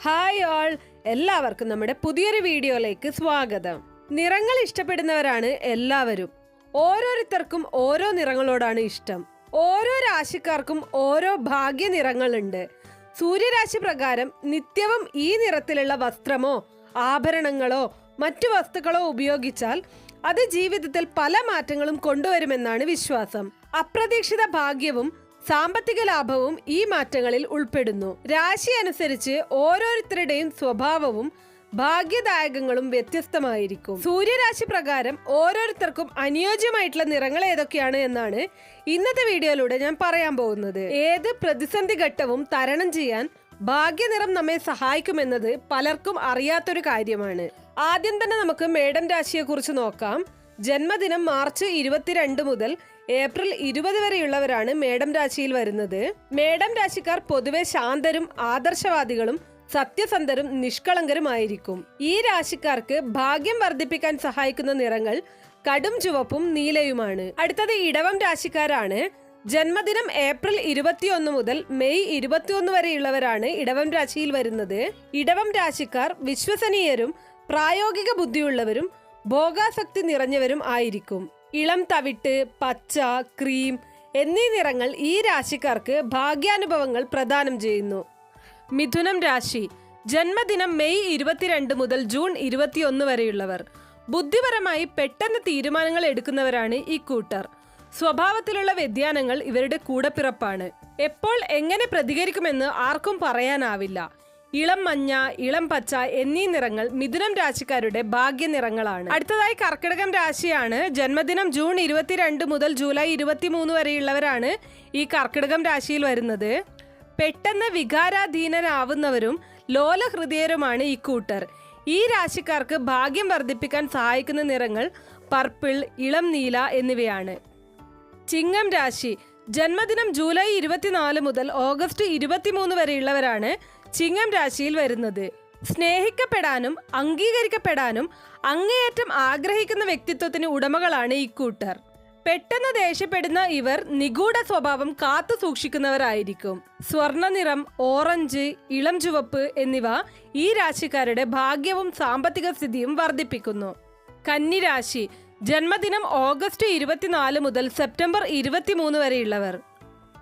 Hi all എല്ലാവർക്കും നമ്മുടെ പുതിയൊരു വീഡിയോയിലേക്ക് സ്വാഗതം. നിറങ്ങൾ ഇഷ്ടപ്പെടുന്നവരാണ് എല്ലാവരും. ഓരോരുത്തർക്കും ഓരോ നിറങ്ങളോടാണ് ഇഷ്ടം. ഓരോ രാശിക്കാർക്കും ഓരോ ഭാഗ്യ നിറങ്ങളുണ്ട്. സൂര്യരാശി പ്രകാരം നിത്യവും ഈ നിറത്തിലുള്ള വസ്ത്രമോ ആഭരണങ്ങളോ മറ്റു വസ്തുക്കളോ ഉപയോഗിച്ചാൽ അത് ജീവിതത്തിൽ പല മാറ്റങ്ങളും കൊണ്ടുവരുമെന്നാണ് വിശ്വാസം. അപ്രതീക്ഷിത ഭാഗ്യവും സാമ്പത്തിക ലാഭവും ഈ മാറ്റങ്ങളിൽ ഉൾപ്പെടുന്നു. രാശി അനുസരിച്ച് ഓരോരുത്തരുടെയും സ്വഭാവവും ഭാഗ്യദായകങ്ങളും വ്യത്യസ്തമായിരിക്കും. സൂര്യരാശി പ്രകാരം ഓരോരുത്തർക്കും അനുയോജ്യമായിട്ടുള്ള നിറങ്ങൾ ഏതൊക്കെയാണ് എന്നാണ് ഇന്നത്തെ വീഡിയോയിലൂടെ ഞാൻ പറയാൻ പോകുന്നത്. ഏത് പ്രതിസന്ധി ഘട്ടവും തരണം ചെയ്യാൻ ഭാഗ്യനിറം നമ്മെ സഹായിക്കുമെന്നത് പലർക്കും അറിയാത്തൊരു കാര്യമാണ്. ആദ്യം തന്നെ നമുക്ക് മേഡം രാശിയെ കുറിച്ച് നോക്കാം. ജന്മദിനം മാർച്ച് ഇരുപത്തിരണ്ട് മുതൽ ഏപ്രിൽ ഇരുപത് വരെയുള്ളവരാണ് മേഡം രാശിയിൽ വരുന്നത്. മേഡം രാശിക്കാർ പൊതുവെ ശാന്തരും ആദർശവാദികളും സത്യസന്ധരും നിഷ്കളങ്കരുമായിരിക്കും. ഈ രാശിക്കാർക്ക് ഭാഗ്യം വർദ്ധിപ്പിക്കാൻ സഹായിക്കുന്ന നിറങ്ങൾ കടും ചുവപ്പും നീലയുമാണ്. അടുത്തത് ഇടവം രാശിക്കാരാണ്. ജന്മദിനം ഏപ്രിൽ ഇരുപത്തിയൊന്ന് മുതൽ മെയ് ഇരുപത്തിയൊന്ന് വരെയുള്ളവരാണ് ഇടവം രാശിയിൽ വരുന്നത്. ഇടവം രാശിക്കാർ വിശ്വസനീയരും പ്രായോഗിക ബുദ്ധിയുള്ളവരും ഭോഗാസക്തി നിറഞ്ഞവരും ആയിരിക്കും. ഇളം തവിട്ട് പച്ച ക്രീം എന്നീ നിറങ്ങൾ ഈ രാശിക്കാർക്ക് ഭാഗ്യാനുഭവങ്ങൾ പ്രദാനം ചെയ്യുന്നു. മിഥുനം രാശി ജന്മദിനം മെയ് ഇരുപത്തിരണ്ട് മുതൽ ജൂൺ ഇരുപത്തിയൊന്ന് വരെയുള്ളവർ. ബുദ്ധിപരമായി പെട്ടെന്ന് തീരുമാനങ്ങൾ എടുക്കുന്നവരാണ് ഈ കൂട്ടർ. സ്വഭാവത്തിലുള്ള വ്യതിയാനങ്ങൾ ഇവരുടെ കൂടപ്പിറപ്പാണ്. എപ്പോൾ എങ്ങനെ പ്രതികരിക്കുമെന്ന് ആർക്കും പറയാനാവില്ല. ഇളം മഞ്ഞ ഇളം പച്ച എന്നീ നിറങ്ങൾ മിഥുനം രാശിക്കാരുടെ ഭാഗ്യ നിറങ്ങളാണ് അടുത്തതായി കർക്കിടകം രാശിയാണ്. ജന്മദിനം ജൂൺ ഇരുപത്തിരണ്ട് മുതൽ ജൂലൈ ഇരുപത്തിമൂന്ന് വരെയുള്ളവരാണ് ഈ കർക്കിടകം രാശിയിൽ വരുന്നത്. പെട്ടെന്ന് വികാരാധീനനാവുന്നവരും ലോലഹൃദയരുമാണ് ഈ കൂട്ടർ. ഈ രാശിക്കാർക്ക് ഭാഗ്യം വർദ്ധിപ്പിക്കാൻ സഹായിക്കുന്ന നിറങ്ങൾ പർപ്പിൾ ഇളം നീല എന്നിവയാണ്. ചിങ്ങം രാശി. ജന്മദിനം ജൂലൈ ഇരുപത്തിനാല് മുതൽ ഓഗസ്റ്റ് ഇരുപത്തിമൂന്ന് വരെയുള്ളവരാണ് ചിങ്ങം രാശിയിൽ വരുന്നത്. സ്നേഹിക്കപ്പെടാനും അംഗീകരിക്കപ്പെടാനും അങ്ങേയറ്റം ആഗ്രഹിക്കുന്ന വ്യക്തിത്വത്തിന് ഉടമകളാണ് ഈ കൂട്ടർ. പെട്ടെന്ന് ദേഷ്യപ്പെടുന്ന ഇവർ നിഗൂഢ സ്വഭാവം കാത്തു സൂക്ഷിക്കുന്നവരായിരിക്കും. സ്വർണനിറം ഓറഞ്ച് ഇളം ചുവപ്പ് എന്നിവ ഈ രാശിക്കാരുടെ ഭാഗ്യവും സാമ്പത്തിക സ്ഥിതിയും വർദ്ധിപ്പിക്കുന്നു. കന്നിരാശി ജന്മദിനം ഓഗസ്റ്റ് ഇരുപത്തിനാല് മുതൽ സെപ്റ്റംബർ ഇരുപത്തിമൂന്ന് വരെയുള്ളവർ.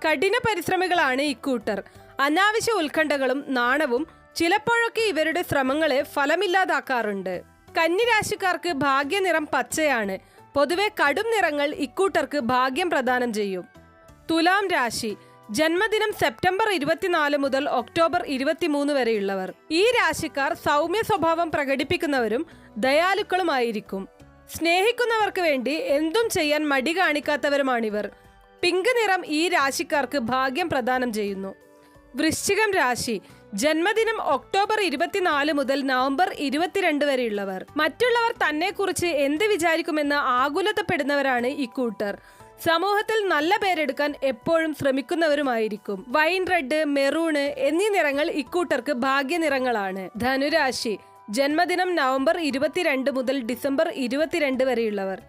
കഠിന പരിശ്രമികളാണ് ഇക്കൂട്ടർ അനാവശ്യ ഉത്കണ്ഠകളും നാണവും ചിലപ്പോഴൊക്കെ ഇവരുടെ ശ്രമങ്ങളെ ഫലമില്ലാതാക്കാറുണ്ട്. കന്നിരാശിക്കാർക്ക് ഭാഗ്യനിറം പച്ചയാണ്. പൊതുവെ കടും നിറങ്ങൾ ഇക്കൂട്ടർക്ക് ഭാഗ്യം പ്രദാനം ചെയ്യും. തുലാം രാശി ജന്മദിനം സെപ്റ്റംബർ ഇരുപത്തിനാല് മുതൽ ഒക്ടോബർ ഇരുപത്തിമൂന്ന് വരെയുള്ളവർ. ഈ രാശിക്കാർ സൗമ്യ സ്വഭാവം പ്രകടിപ്പിക്കുന്നവരും ദയാലുക്കളുമായിരിക്കും. സ്നേഹിക്കുന്നവർക്ക് വേണ്ടി എന്തും ചെയ്യാൻ മടി കാണിക്കാത്തവരുമാണിവർ. പിങ്ക് നിറം ഈ രാശിക്കാർക്ക് ഭാഗ്യം പ്രദാനം ചെയ്യുന്നു. വൃശ്ചികം രാശി. ജന്മദിനം ഒക്ടോബർ ഇരുപത്തിനാല് മുതൽ നവംബർ ഇരുപത്തിരണ്ട് വരെയുള്ളവർ. മറ്റുള്ളവർ തന്നെക്കുറിച്ച് എന്ത് വിചാരിക്കുമെന്ന് ആകുലതപ്പെടുന്നവരാണ് ഇക്കൂട്ടർ സമൂഹത്തിൽ നല്ല പേരെടുക്കാൻ എപ്പോഴും ശ്രമിക്കുന്നവരുമായിരിക്കും. വൈൻ റെഡ് മെറൂണ് എന്നീ നിറങ്ങൾ ഇക്കൂട്ടർക്ക് ഭാഗ്യനിറങ്ങളാണ്. ധനുരാശി. ജന്മദിനം നവംബർ ഇരുപത്തിരണ്ട് മുതൽ ഡിസംബർ ഇരുപത്തിരണ്ട് വരെയുള്ളവർ.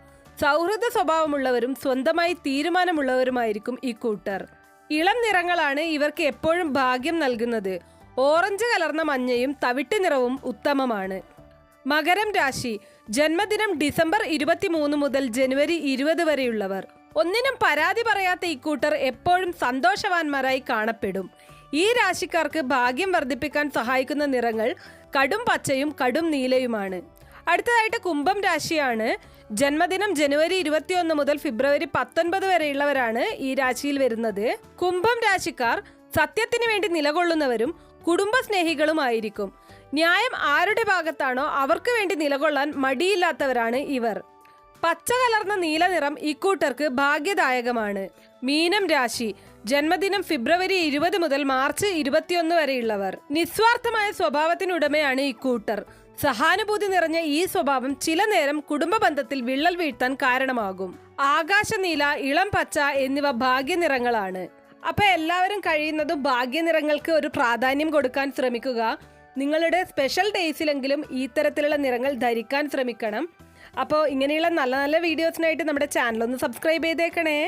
സൗഹൃദ സ്വഭാവമുള്ളവരും സ്വന്തമായി തീരുമാനമുള്ളവരുമായിരിക്കും ഈ കൂട്ടർ. ഇളം നിറങ്ങളാണ് ഇവർക്ക് എപ്പോഴും ഭാഗ്യം നൽകുന്നത്. ഓറഞ്ച് കലർന്ന മഞ്ഞയും തവിട്ട് നിറവും ഉത്തമമാണ്. മകരം രാശി. ജന്മദിനം ഡിസംബർ ഇരുപത്തിമൂന്ന് മുതൽ ജനുവരി ഇരുപത് വരെയുള്ളവർ. ഒന്നിനും പരാതി പറയാത്ത ഇക്കൂട്ടർ എപ്പോഴും സന്തോഷവാന്മാരായി കാണപ്പെടും. ഈ രാശിക്കാർക്ക് ഭാഗ്യം വർദ്ധിപ്പിക്കാൻ സഹായിക്കുന്ന നിറങ്ങൾ കടും പച്ചയും കടും നീലയുമാണ്. അടുത്തതായിട്ട് കുംഭം രാശിയാണ്. ജന്മദിനം ജനുവരി ഇരുപത്തിയൊന്ന് മുതൽ ഫെബ്രുവരി പത്തൊൻപത് വരെയുള്ളവരാണ് ഈ രാശിയിൽ വരുന്നത്. കുംഭം രാശിക്കാർ സത്യത്തിന് വേണ്ടി നിലകൊള്ളുന്നവരും കുടുംബസ്നേഹികളുമായിരിക്കും. ന്യായം ആരുടെ ഭാഗത്താണോ അവർക്ക് വേണ്ടി നിലകൊള്ളാൻ മടിയില്ലാത്തവരാണ് ഇവർ. പച്ച കലർന്ന നീല നിറം ഇക്കൂട്ടർക്ക് ഭാഗ്യദായകമാണ്. മീനം രാശി ജന്മദിനം ഫെബ്രുവരി ഇരുപത് മുതൽ മാർച്ച് ഇരുപത്തിയൊന്ന് വരെയുള്ളവർ. നിസ്വാർത്ഥമായ സ്വഭാവത്തിനുടമയാണ് ഇക്കൂട്ടർ സഹാനുഭൂതി നിറഞ്ഞ ഈ സ്വഭാവം ചില നേരം കുടുംബ ബന്ധത്തിൽ വിള്ളൽ വീഴ്ത്താൻ കാരണമാകും. ആകാശനീല ഇളം പച്ച എന്നിവ ഭാഗ്യനിറങ്ങളാണ്. അപ്പൊ എല്ലാവരും കഴിയുന്നതും ഭാഗ്യനിറങ്ങൾക്ക് ഒരു പ്രാധാന്യം കൊടുക്കാൻ ശ്രമിക്കുക. നിങ്ങളുടെ സ്പെഷ്യൽ ഡേയ്സിലെങ്കിലും ഈ തരത്തിലുള്ള നിറങ്ങൾ ധരിക്കാൻ ശ്രമിക്കണം. അപ്പോൾ ഇങ്ങനെയുള്ള നല്ല നല്ല വീഡിയോസിനായിട്ട് നമ്മുടെ ചാനൽ ഒന്ന് സബ്സ്ക്രൈബ് ചെയ്തേക്കണേ.